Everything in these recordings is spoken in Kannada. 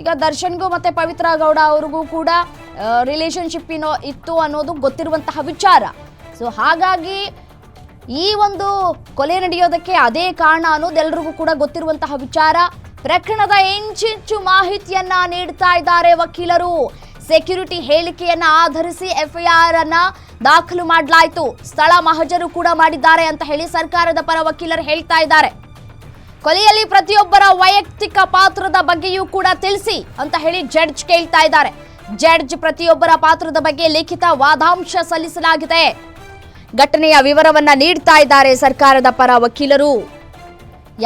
ಈಗ ದರ್ಶನ್ಗೂ ಮತ್ತೆ ಪವಿತ್ರ ಗೌಡ ಅವ್ರಿಗೂ ಕೂಡ ರಿಲೇಶನ್ಶಿಪ್ ಏನೋ ಇತ್ತು ಅನ್ನೋದು ಗೊತ್ತಿರುವಂತಹ ವಿಚಾರ. ಸೊ ಹಾಗಾಗಿ ಈ ಒಂದು ಕೊಲೆ ನಡೆಯೋದಕ್ಕೆ ಅದೇ ಕಾರಣ ಅನ್ನೋದು ಎಲ್ರಿಗೂ ಕೂಡ ಗೊತ್ತಿರುವಂತಹ ವಿಚಾರ. ಪ್ರಕರಣದ ಇಂಚಿಂಚು ಮಾಹಿತಿಯನ್ನ ನೀಡ್ತಾ ಇದ್ದಾರೆ ವಕೀಲರು. ಸೆಕ್ಯೂರಿಟಿ ಹೇಳಿಕೆಯನ್ನ ಆಧರಿಸಿ ಎಫ್ಐಆರ್ ಅನ್ನ ದಾಖಲು ಮಾಡಲಾಯಿತು. ಸ್ಥಳ ಮಹಜರು ಕೂಡ ಮಾಡಿದ್ದಾರೆ ಅಂತ ಹೇಳಿ ಸರ್ಕಾರದ ಪರ ವಕೀಲರು ಹೇಳ್ತಾ ಇದ್ದಾರೆ. ಕೊಲೆಯಲ್ಲಿ ಪ್ರತಿಯೊಬ್ಬರ ವೈಯಕ್ತಿಕ ಪಾತ್ರದ ಬಗ್ಗೆಯೂ ಕೂಡ ತಿಳಿಸಿ ಅಂತ ಹೇಳಿ ಜಡ್ಜ್ ಕೇಳ್ತಾ ಇದ್ದಾರೆ. ಜಡ್ಜ್ ಪ್ರತಿಯೊಬ್ಬರ ಪಾತ್ರದ ಬಗ್ಗೆ ಲಿಖಿತ ವಾದಾಂಶ ಸಲ್ಲಿಸಲಾಗಿದೆ. ಘಟನೆಯ ವಿವರವನ್ನ ನೀಡ್ತಾ ಇದ್ದಾರೆ ಸರ್ಕಾರದ ಪರ ವಕೀಲರು.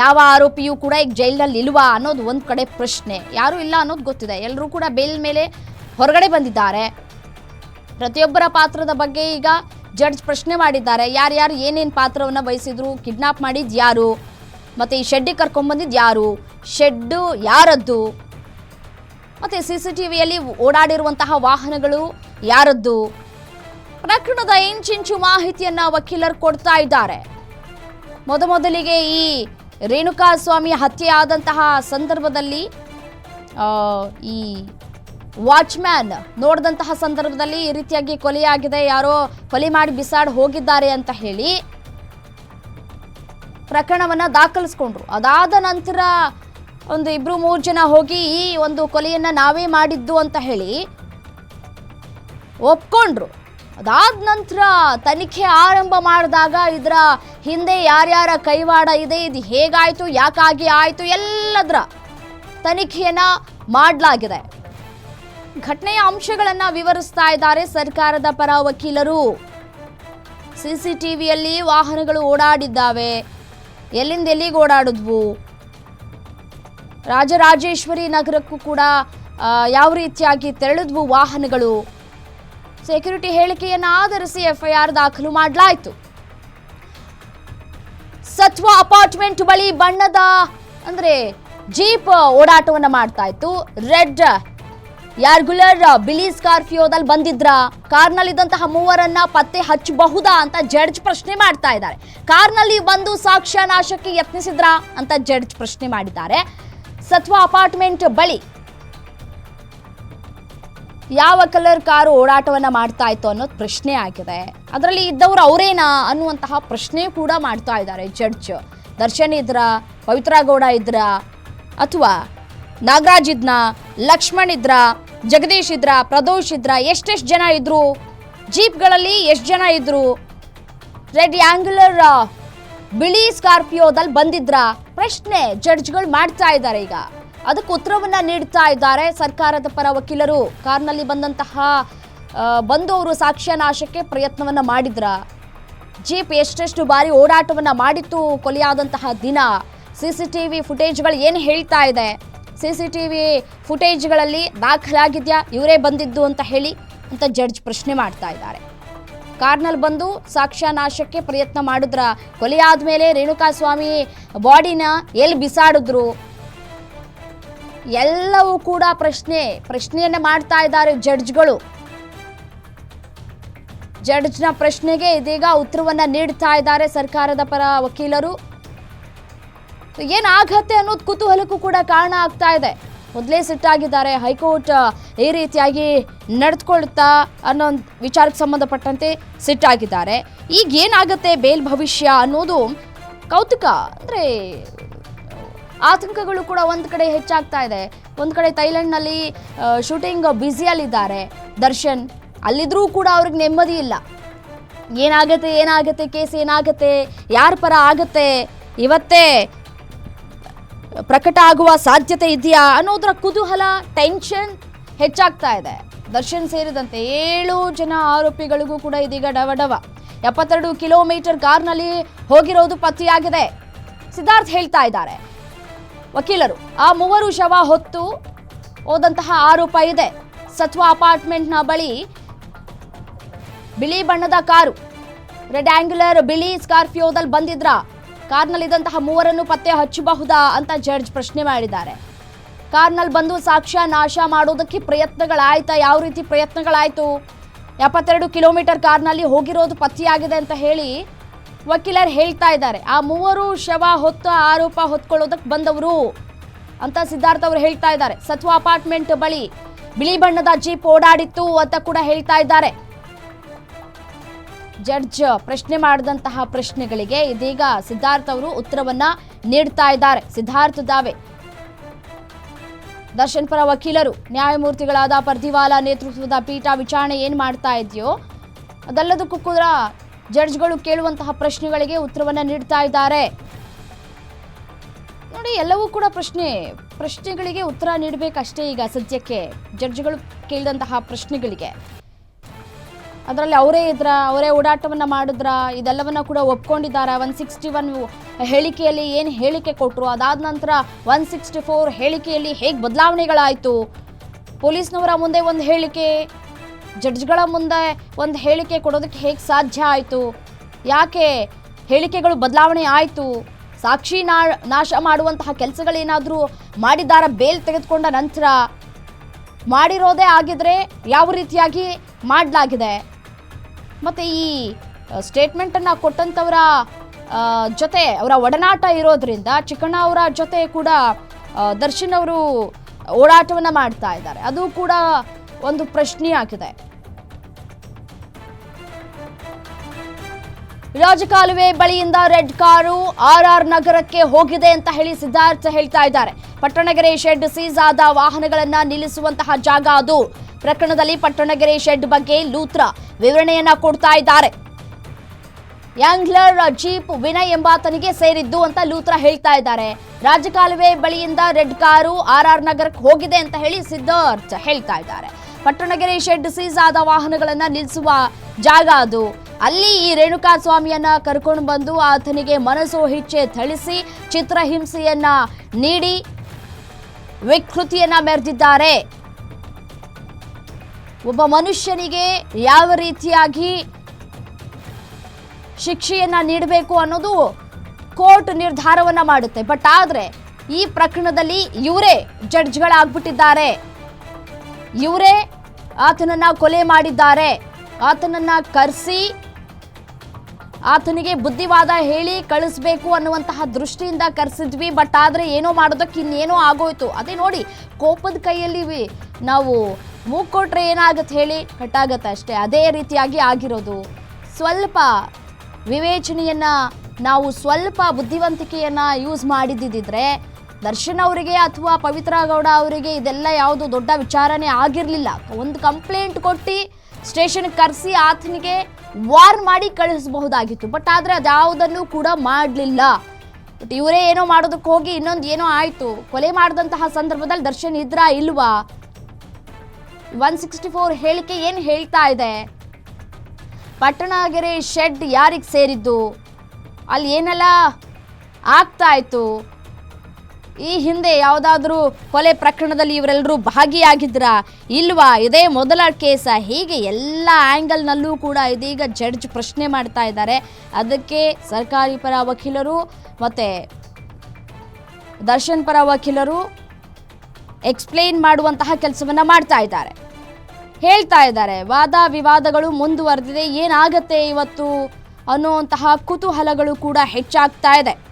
ಯಾವ ಆರೋಪಿಯೂ ಕೂಡ ಈಗ ಜೈಲಿನಲ್ಲಿ ಇಲ್ವಾ ಅನ್ನೋದು ಒಂದು ಕಡೆ ಪ್ರಶ್ನೆ. ಯಾರೂ ಇಲ್ಲ ಅನ್ನೋದು ಗೊತ್ತಿದೆ. ಎಲ್ಲರೂ ಕೂಡ ಬೇಲ್ ಮೇಲೆ ಹೊರಗಡೆ ಬಂದಿದ್ದಾರೆ. ಪ್ರತಿಯೊಬ್ಬರ ಪಾತ್ರದ ಬಗ್ಗೆ ಈಗ ಜಡ್ಜ್ ಪ್ರಶ್ನೆ ಮಾಡಿದ್ದಾರೆ. ಯಾರ್ಯಾರು ಏನೇನು ಪಾತ್ರವನ್ನು ವಹಿಸಿದ್ರು, ಕಿಡ್ನಾಪ್ ಮಾಡಿದ್ ಯಾರು? ಮತ್ತು ಈ ಶೆಡ್ಡಿಗೆ ಕರ್ಕೊಂಬಂದಿದ್ದು ಯಾರು? ಶೆಡ್ಡು ಯಾರದ್ದು? ಮತ್ತು ಸಿ ಸಿ ಟಿ ವಿಯಲ್ಲಿ ಓಡಾಡಿರುವಂತಹ ವಾಹನಗಳು ಯಾರದ್ದು? ಪ್ರಕರಣದ ಇಂಚಿಂಚು ಮಾಹಿತಿಯನ್ನ ವಕೀಲರು ಕೊಡ್ತಾ ಇದ್ದಾರೆ. ಮೊದಮೊದಲಿಗೆ ಈ ರೇಣುಕಾ ಸ್ವಾಮಿ ಹತ್ಯೆ ಆದಂತಹ ಸಂದರ್ಭದಲ್ಲಿ ಈ ವಾಚ್ಮ್ಯಾನ್ ನೋಡಿದಂತಹ ಸಂದರ್ಭದಲ್ಲಿ ಈ ರೀತಿಯಾಗಿ ಕೊಲೆಯಾಗಿದೆ, ಯಾರೋ ಕೊಲೆ ಮಾಡಿ ಬಿಸಾಡಿ ಹೋಗಿದ್ದಾರೆ ಅಂತ ಹೇಳಿ ಪ್ರಕರಣವನ್ನ ದಾಖಲಿಸ್ಕೊಂಡ್ರು. ಅದಾದ ನಂತರ ಒಂದು ಇಬ್ರು ಮೂರು ಜನ ಹೋಗಿ ಈ ಒಂದು ಕೊಲೆಯನ್ನು ನಾವೇ ಮಾಡಿದ್ದು ಅಂತ ಹೇಳಿ ಒಪ್ಕೊಂಡ್ರು. ಅದಾದ ನಂತರ ತನಿಖೆ ಆರಂಭ ಮಾಡಿದಾಗ ಇದರ ಹಿಂದೆ ಯಾರ್ಯಾರ ಕೈವಾಡ ಇದೆ, ಇದು ಹೇಗಾಯಿತು, ಯಾಕಾಗಿ ಆಯಿತು, ಎಲ್ಲದರ ತನಿಖೆಯನ್ನ ಮಾಡಲಾಗಿದೆ. ಘಟನೆಯ ಅಂಶಗಳನ್ನು ವಿವರಿಸ್ತಾ ಇದ್ದಾರೆ ಸರ್ಕಾರದ ಪರ ವಕೀಲರು. ಸಿಸಿಟಿವಿಯಲ್ಲಿ ವಾಹನಗಳು ಓಡಾಡಿದ್ದಾವೆ. ಎಲ್ಲಿಂದ ಎಲ್ಲಿಗೆ ಓಡಾಡಿದ್ವು? ರಾಜರಾಜೇಶ್ವರಿ ನಗರಕ್ಕೂ ಕೂಡ ಯಾವ ರೀತಿಯಾಗಿ ತೆರಳಿದ್ವು ವಾಹನಗಳು? ಸೆಕ್ಯೂರಿಟಿ ಹೇಳಿಕೆಯನ್ನು ಆಧರಿಸಿ ಎಫ್ಐಆರ್ ದಾಖಲು ಮಾಡಲಾಯಿತು. ಸತ್ವ ಅಪಾರ್ಟ್ಮೆಂಟ್ ಬಳಿ ಬಣ್ಣದ, ಅಂದ್ರೆ ಜೀಪ್ ಓಡಾಟವನ್ನು ಮಾಡ್ತಾ ಇತ್ತು. ರೆಡ್ ಯಾರ್ಗುಲರ್ ಬಿಲಿ ಸ್ಕಾರ್ಪಿಯೋದಲ್ಲಿ ಬಂದಿದ್ರ? ಕಾರ್ನಲ್ಲಿದ್ದಂತಹ ಮೂವರನ್ನ ಪತ್ತೆ ಹಚ್ಚಬಹುದಾ ಅಂತ ಜಡ್ಜ್ ಪ್ರಶ್ನೆ ಮಾಡ್ತಾ ಇದ್ದಾರೆ. ಕಾರ್ನಲ್ಲಿ ಬಂದು ಸಾಕ್ಷ್ಯ ನಾಶಕ್ಕೆ ಯತ್ನಿಸಿದ್ರ ಅಂತ ಜಡ್ಜ್ ಪ್ರಶ್ನೆ ಮಾಡಿದ್ದಾರೆ. ಸತ್ವ ಅಪಾರ್ಟ್ಮೆಂಟ್ ಬಳಿ ಯಾವ ಕಲರ್ ಕಾರು ಓಡಾಟವನ್ನ ಮಾಡ್ತಾ ಇತ್ತು ಅನ್ನೋದು ಪ್ರಶ್ನೆ ಆಗಿದೆ. ಅದರಲ್ಲಿ ಇದ್ದವರು ಅವರೇನಾ ಅನ್ನುವಂತಹ ಪ್ರಶ್ನೆ ಕೂಡ ಮಾಡ್ತಾ ಇದ್ದಾರೆ ಜಡ್ಜ್. ದರ್ಶನ್ ಇದ್ರ, ಪವಿತ್ರ ಗೌಡ ಇದ್ರ, ಅಥವಾ ನಾಗರಾಜ್ ಇದ್ನ ಲಕ್ಷ್ಮಣ್ ಇದ್ರ, ಜಗದೀಶ್ ಇದ್ರ, ಪ್ರದೋಷ್ ಇದ್ರ, ಎಷ್ಟೆಷ್ಟು ಜನ ಇದ್ರು? ಜೀಪ್ಗಳಲ್ಲಿ ಎಷ್ಟು ಜನ ಇದ್ರು? ರೆಡ್ ಆಂಗ್ಯುಲರ್ ಬಿಳಿ ಸ್ಕಾರ್ಪಿಯೋದಲ್ಲಿ ಬಂದಿದ್ರ. ಪ್ರಶ್ನೆ ಜಡ್ಜ್ಗಳು ಮಾಡ್ತಾ ಇದ್ದಾರೆ ಈಗ. ಅದಕ್ಕೆ ಉತ್ತರವನ್ನ ನೀಡ್ತಾ ಇದ್ದಾರೆ ಸರ್ಕಾರದ ಪರ ವಕೀಲರು. ಕಾರ್ನಲ್ಲಿ ಬಂದಂತಹ ಬಂದವರು ಬಂದು ಸಾಕ್ಷ್ಯ ನಾಶಕ್ಕೆ ಪ್ರಯತ್ನವನ್ನ ಮಾಡಿದ್ರ. ಜೀಪ್ ಎಷ್ಟೆಷ್ಟು ಬಾರಿ ಓಡಾಟವನ್ನ ಮಾಡಿತ್ತು, ಕೊಲೆಯಾದಂತಹ ದಿನ. ಸಿ ಸಿ ಟಿ ವಿ ಫುಟೇಜ್ಗಳು ಏನು ಹೇಳ್ತಾ ಇದೆ? ಸಿ ಸಿ ಟಿ ವಿ ಫುಟೇಜ್ಗಳಲ್ಲಿ ದಾಖಲಾಗಿದೆಯಾ, ಇವರೇ ಬಂದಿದ್ದು ಅಂತ ಹೇಳಿ ಅಂತ ಜಡ್ಜ್ ಪ್ರಶ್ನೆ ಮಾಡ್ತಾ ಇದ್ದಾರೆ. ಕಾರ್ನಲ್ಲಿ ಬಂದು ಸಾಕ್ಷ್ಯ ನಾಶಕ್ಕೆ ಪ್ರಯತ್ನ ಮಾಡಿದ್ರ ಕೊಲೆ ರೇಣುಕಾ ರೇಣುಕಾಸ್ವಾಮಿ ಬಾಡಿನ ಎಲ್ಲಿ ಬಿಸಾಡಿದ್ರು? ಎಲ್ಲವೂ ಕೂಡ ಪ್ರಶ್ನೆ, ಪ್ರಶ್ನೆಯನ್ನ ಮಾಡ್ತಾ ಇದ್ದಾರೆ ಜಡ್ಜ್ಗಳು. ಜಡ್ಜ್ನ ಪ್ರಶ್ನೆಗೆ ಇದೀಗ ಉತ್ತರವನ್ನ ನೀಡ್ತಾ ಇದ್ದಾರೆ ಸರ್ಕಾರದ ಪರ ವಕೀಲರು. ಏನಾಗತ್ತೆ ಅನ್ನೋದು ಕುತೂಹಲಕ್ಕೂ ಕೂಡ ಕಾರಣ ಆಗ್ತಾ ಇದೆ. ಮೊದಲೇ ಸಿಟ್ಟಾಗಿದ್ದಾರೆ, ಹೈಕೋರ್ಟ್ ಈ ರೀತಿಯಾಗಿ ನಡೆದುಕೊಳ್ತಾ ಅನ್ನೋ ಒಂದು ವಿಚಾರಕ್ಕೆ ಸಂಬಂಧಪಟ್ಟಂತೆ ಸಿಟ್ಟಾಗಿದ್ದಾರೆ. ಈಗ ಏನಾಗುತ್ತೆ ಬೇಲ್ ಭವಿಷ್ಯ ಅನ್ನೋದು ಕೌತುಕ ಅಂದರೆ, ಆತಂಕಗಳು ಕೂಡ ಒಂದು ಕಡೆ ಹೆಚ್ಚಾಗ್ತಾ ಇದೆ. ಒಂದು ಕಡೆ ಥೈಲ್ಯಾಂಡ್ನಲ್ಲಿ ಶೂಟಿಂಗ್ ಬ್ಯುಸಿಯಲ್ಲಿದ್ದಾರೆ. ದರ್ಶನ್, ಅಲ್ಲಿದ್ರೂ ಕೂಡ ಅವ್ರಿಗೆ ನೆಮ್ಮದಿ ಇಲ್ಲ. ಏನಾಗುತ್ತೆ ಏನಾಗುತ್ತೆ, ಕೇಸ್ ಏನಾಗತ್ತೆ, ಯಾರ ಪರ ಆಗತ್ತೆ, ಇವತ್ತೇ ಪ್ರಕಟ ಆಗುವ ಸಾಧ್ಯತೆ ಇದೆಯಾ ಅನ್ನೋದರ ಕುತೂಹಲ ಟೆನ್ಷನ್ ಹೆಚ್ಚಾಗ್ತಾ ಇದೆ. ದರ್ಶನ್ ಸೇರಿದಂತೆ ಏಳು ಜನ ಆರೋಪಿಗಳಿಗೂ ಕೂಡ ಇದೀಗ ಡವಡವ. ಎಪ್ಪತ್ತೆರಡು ಕಿಲೋಮೀಟರ್ ಕಾರ್ನಲ್ಲಿ ಹೋಗಿರೋದು ಪತ್ತೆಯಾಗಿದೆ. ಸಿದ್ಧಾರ್ಥ್ ಹೇಳ್ತಾ ಇದ್ದಾರೆ. ವಕೀಲರು, ಆ ಮೂವರು ಶವ ಹೊತ್ತು ಹೋದಂತಹ ಆರೋಪ ಇದೆ. ಸತ್ವ ಅಪಾರ್ಟ್ಮೆಂಟ್ನ ಬಳಿ ಬಿಳಿ ಬಣ್ಣದ ಕಾರು, ರೆಡ್ ಆಂಗ್ಯುಲರ್ ಬಿಳಿ ಸ್ಕಾರ್ಪಿಯೋದಲ್ಲಿ ಬಂದಿದ್ರ? ಕಾರ್ನಲ್ಲಿದ್ದಂತಹ ಮೂವರನ್ನು ಪತ್ತೆ ಹಚ್ಚಬಹುದಾ ಅಂತ ಜಡ್ಜ್ ಪ್ರಶ್ನೆ ಮಾಡಿದ್ದಾರೆ. ಕಾರ್ನಲ್ಲಿ ಬಂದು ಸಾಕ್ಷ್ಯ ನಾಶ ಮಾಡೋದಕ್ಕೆ ಪ್ರಯತ್ನಗಳಾಯ್ತಾ? ಯಾವ ರೀತಿ ಪ್ರಯತ್ನಗಳಾಯ್ತು? ಎಪ್ಪತ್ತೆರಡು ಕಿಲೋಮೀಟರ್ ಕಾರ್ನಲ್ಲಿ ಹೋಗಿರೋದು ಪತ್ತೆಯಾಗಿದೆ ಅಂತ ಹೇಳಿ ವಕೀಲರು ಹೇಳ್ತಾ ಇದ್ದಾರೆ. ಆ ಮೂವರು ಶವ ಹೊತ್ತು ಆರೋಪ ಹೊತ್ಕೊಳ್ಳೋದಕ್ಕೆ ಬಂದವರು ಅಂತ ಸಿದ್ಧಾರ್ಥ ಅವರು ಹೇಳ್ತಾ ಇದ್ದಾರೆ. ಸತ್ವ ಅಪಾರ್ಟ್ಮೆಂಟ್ ಬಳಿ ಬಿಳಿ ಬಣ್ಣದ ಜೀಪ್ ಓಡಾಡಿತ್ತು ಅಂತ ಕೂಡ ಹೇಳ್ತಾ ಇದ್ದಾರೆ. ಜಡ್ಜ್ ಪ್ರಶ್ನೆ ಮಾಡಿದಂತಹ ಪ್ರಶ್ನೆಗಳಿಗೆ ಇದೀಗ ಸಿದ್ಧಾರ್ಥ ಅವರು ಉತ್ತರವನ್ನ ನೀಡ್ತಾ ಇದ್ದಾರೆ. ಸಿದ್ಧಾರ್ಥ ದಾವೆ. ದರ್ಶನ್ ಪರ ವಕೀಲರು, ನ್ಯಾಯಮೂರ್ತಿಗಳಾದ ಪರ್ದಿವಾಲಾ ನೇತೃತ್ವದ ಪೀಠ ವಿಚಾರಣೆ ಏನ್ ಮಾಡ್ತಾ ಇದೆಯೋ, ಅದಲ್ಲದಕ್ಕೂ ಕೂಡ ಜಡ್ಜ್ಗಳು ಕೇಳುವಂತಹ ಪ್ರಶ್ನೆಗಳಿಗೆ ಉತ್ತರವನ್ನ ನೀಡ್ತಾ ಇದ್ದಾರೆ. ನೋಡಿ, ಎಲ್ಲವೂ ಕೂಡ ಪ್ರಶ್ನೆ, ಪ್ರಶ್ನೆಗಳಿಗೆ ಉತ್ತರ ನೀಡಬೇಕಷ್ಟೇ ಈಗ ಸದ್ಯಕ್ಕೆ ಜಡ್ಜ್ಗಳು ಕೇಳಿದಂತಹ ಪ್ರಶ್ನೆಗಳಿಗೆ. ಅದರಲ್ಲಿ ಅವರೇ ಇದ್ರ, ಅವರೇ ಓಡಾಟವನ್ನು ಮಾಡಿದ್ರ, ಇದೆಲ್ಲವನ್ನ ಕೂಡ ಒಪ್ಕೊಂಡಿದ್ದಾರ. ಒನ್ ಸಿಕ್ಸ್ಟಿ ಒನ್ ಹೇಳಿಕೆಯಲ್ಲಿ ಏನು ಹೇಳಿಕೆ ಕೊಟ್ಟರು ಅದಾದ ನಂತರ ಒನ್ ಸಿಕ್ಸ್ಟಿ ಫೋರ್ ಹೇಳಿಕೆಯಲ್ಲಿ ಹೇಗೆ ಬದಲಾವಣೆಗಳಾಯಿತು? ಪೊಲೀಸ್ನವರ ಮುಂದೆ ಒಂದು ಹೇಳಿಕೆ, ಜಡ್ಜ್ಗಳ ಮುಂದೆ ಒಂದು ಹೇಳಿಕೆ ಕೊಡೋದಕ್ಕೆ ಹೇಗೆ ಸಾಧ್ಯ ಆಯಿತು? ಯಾಕೆ ಹೇಳಿಕೆಗಳು ಬದಲಾವಣೆ ಆಯಿತು? ಸಾಕ್ಷಿ ನಾಶ ಮಾಡುವಂತಹ ಕೆಲಸಗಳೇನಾದರೂ ಮಾಡಿದ್ದಾರ? ಬೇಲ್ ತೆಗೆದುಕೊಂಡ ನಂತರ ಮಾಡಿರೋದೇ ಆಗಿದ್ರೆ ಯಾವ ರೀತಿಯಾಗಿ ಮಾಡಲಾಗಿದೆ. ಮತ್ತು ಈ ಸ್ಟೇಟ್ಮೆಂಟನ್ನು ಕೊಟ್ಟಂಥವರ ಜೊತೆ ಅವರ ಒಡನಾಟ ಇರೋದ್ರಿಂದ ಚಿಕ್ಕಣ್ಣ ಅವರ ಜೊತೆ ಕೂಡ ದರ್ಶನ್ ಅವರು ಓಡಾಟವನ್ನು ಮಾಡ್ತಾ ಇದ್ದಾರೆ. ಅದು ಕೂಡ ಒಂದು ಪ್ರಶ್ನೆಯಾಗಿದೆ. ರಾಜಕಾಲುವೆ ಬಳಿಯಿಂದ ರೆಡ್ ಕಾರು ಆರ್ ಆರ್ ನಗರಕ್ಕೆ ಹೋಗಿದೆ ಅಂತ ಹೇಳಿ ಸಿದ್ಧಾರ್ಥ ಹೇಳ್ತಾ ಇದ್ದಾರೆ. ಪಟ್ಟಣಗೆರೆ ಶೆಡ್ ಸೀಸ್ ಆದ ವಾಹನಗಳನ್ನ ನಿಲ್ಲಿಸುವಂತಹ ಜಾಗ ಅದು. ಪ್ರಕರಣದಲ್ಲಿ ಪಟ್ಟಣಗೆರೆ ಶೆಡ್ ಬಗ್ಗೆ ಲೂತ್ರ ವಿವರಣೆಯನ್ನ ಕೊಡ್ತಾ ಇದ್ದಾರೆ. ಯಾಂಗ್ಲರ್ ಜೀಪ್ ವಿನಯ್ ಎಂಬಾತನಿಗೆ ಸೇರಿದ್ದು ಅಂತ ಲೂತ್ರ ಹೇಳ್ತಾ ಇದ್ದಾರೆ. ರಾಜಕಾಲುವೆ ಬಳಿಯಿಂದ ರೆಡ್ ಕಾರು ಆರ್ ಆರ್ ನಗರಕ್ಕೆ ಹೋಗಿದೆ ಅಂತ ಹೇಳಿ ಸಿದ್ಧಾರ್ಥ ಹೇಳ್ತಾ ಇದ್ದಾರೆ. ಪಟ್ಟಣಗೆರೆ ಶೆಡ್ ಸೀಸ್ ಆದ ವಾಹನಗಳನ್ನ ನಿಲ್ಲಿಸುವ ಜಾಗ ಅದು. ಅಲ್ಲಿ ಈ ರೇಣುಕಾ ಸ್ವಾಮಿಯನ್ನ ಕರ್ಕೊಂಡು ಬಂದು ಆತನಿಗೆ ಮನಸ್ಸು ಇಚ್ಛೆ ಥಳಿಸಿ ಚಿತ್ರಹಿಂಸೆಯನ್ನ ನೀಡಿ ವಿಕೃತಿಯನ್ನ ಮೆರೆದಿದ್ದಾರೆ. ಒಬ್ಬ ಮನುಷ್ಯನಿಗೆ ಯಾವ ರೀತಿಯಾಗಿ ಶಿಕ್ಷೆಯನ್ನ ನೀಡಬೇಕು ಅನ್ನೋದು ಕೋರ್ಟ್ ನಿರ್ಧಾರವನ್ನ ಮಾಡುತ್ತೆ. ಬಟ್ ಆದ್ರೆ ಈ ಪ್ರಕರಣದಲ್ಲಿ ಇವರೇ ಜಡ್ಜ್ಗಳಾಗ್ಬಿಟ್ಟಿದ್ದಾರೆ. ಇವರೇ ಆತನನ್ನ ಕೊಲೆ ಮಾಡಿದ್ದಾರೆ. ಆತನನ್ನ ಕರೆಸಿ ಆತನಿಗೆ ಬುದ್ಧಿವಾದ ಹೇಳಿ ಕಳಿಸ್ಬೇಕು ಅನ್ನುವಂತಹ ದೃಷ್ಟಿಯಿಂದ ಕರೆಸಿದ್ವಿ, ಬಟ್ ಆದರೆ ಏನೋ ಮಾಡೋದಕ್ಕೆ ಇನ್ನೇನೋ ಆಗೋಯ್ತು. ಅದೇ ನೋಡಿ, ಕೋಪದ ಕೈಯಲ್ಲಿ ನಾವು ಮೂಗ್ ಕೊಟ್ರೆ ಏನಾಗತ್ತೆ ಹೇಳಿ? ಕಟ್ಟಾಗತ್ತೆ ಅಷ್ಟೇ. ಅದೇ ರೀತಿಯಾಗಿ ಆಗಿರೋದು. ಸ್ವಲ್ಪ ವಿವೇಚನೆಯನ್ನ, ನಾವು ಸ್ವಲ್ಪ ಬುದ್ಧಿವಂತಿಕೆಯನ್ನ ಯೂಸ್ ಮಾಡಿದ್ದಿದ್ರೆ, ದರ್ಶನ್ ಅವರಿಗೆ ಅಥವಾ ಪವಿತ್ರ ಗೌಡ ಅವರಿಗೆ ಇದೆಲ್ಲ ಯಾವುದು ದೊಡ್ಡ ವಿಚಾರನೇ ಆಗಿರಲಿಲ್ಲ. ಒಂದು ಕಂಪ್ಲೇಂಟ್ ಕೊಟ್ಟು ಸ್ಟೇಷನ್ಗೆ ಕರೆಸಿ ಆತನಿಗೆ ವಾರ್ ಮಾಡಿ ಕಳಿಸಬಹುದಾಗಿತ್ತು. ಬಟ್ ಆದರೆ ಅದ್ಯಾವುದನ್ನು ಕೂಡ ಮಾಡಲಿಲ್ಲ. ಬಟ್ ಇವರೇ ಏನೋ ಮಾಡೋದಕ್ಕೆ ಹೋಗಿ ಇನ್ನೊಂದು ಏನೋ ಆಯಿತು. ಕೊಲೆ ಮಾಡಿದಂತಹ ಸಂದರ್ಭದಲ್ಲಿ ದರ್ಶನ್ ಇದ್ರಾ ಇಲ್ವಾ? ಒನ್ ಸಿಕ್ಸ್ಟಿ ಫೋರ್ ಹೇಳಿಕೆ ಏನು ಹೇಳ್ತಾ ಇದೆ? ಪಟ್ಟಣಗೆರೆ ಶೆಡ್ ಯಾರಿಗೆ ಸೇರಿದ್ದು? ಅಲ್ಲಿ ಏನೆಲ್ಲ ಆಗ್ತಾ ಇತ್ತು? ಈ ಹಿಂದೆ ಯಾವುದಾದ್ರೂ ಕೊಲೆ ಪ್ರಕರಣದಲ್ಲಿ ಇವರೆಲ್ಲರೂ ಭಾಗಿಯಾಗಿದ್ರಾ ಇಲ್ವಾ? ಇದೇ ಮೊದಲ ಕೇಸ. ಹೀಗೆ ಎಲ್ಲ ಆ್ಯಂಗಲ್ನಲ್ಲೂ ಕೂಡ ಇದೀಗ ಜಡ್ಜ್ ಪ್ರಶ್ನೆ ಮಾಡ್ತಾ ಇದ್ದಾರೆ. ಅದಕ್ಕೆ ಸರ್ಕಾರಿ ಪರ ವಕೀಲರು ಮತ್ತು ದರ್ಶನ್ ಪರ ವಕೀಲರು ಎಕ್ಸ್ಪ್ಲೇನ್ ಮಾಡುವಂತಹ ಕೆಲಸವನ್ನು ಮಾಡ್ತಾ ಇದ್ದಾರೆ. ಹೇಳ್ತಾ ಇದ್ದಾರೆ. ವಾದ ವಿವಾದಗಳು ಮುಂದುವರೆದಿದೆ. ಏನಾಗತ್ತೆ ಇವತ್ತು ಅನ್ನುವಂತಹ ಕುತೂಹಲಗಳು ಕೂಡ ಹೆಚ್ಚಾಗ್ತಾ ಇದೆ.